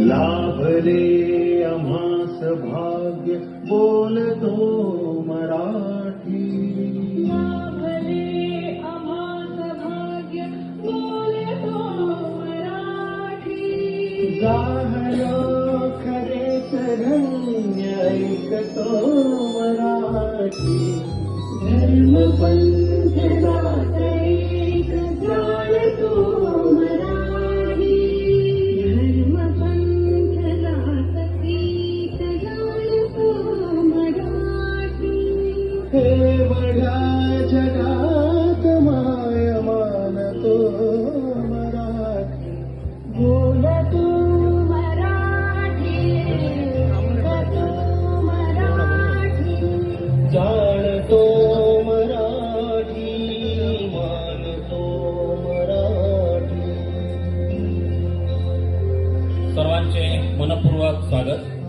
लाभ भरे अमा सभाग्य बोलो मराठीरे अमा सभाग्य बोलो जहोरे मराठी। हे बढ्या जगात माय मानतो मराठी. बोलतो मराठी ऐकतो मराठी. जाणतो मराठी मानतो मराठी. सर्वांचे मनपूर्वक स्वागत.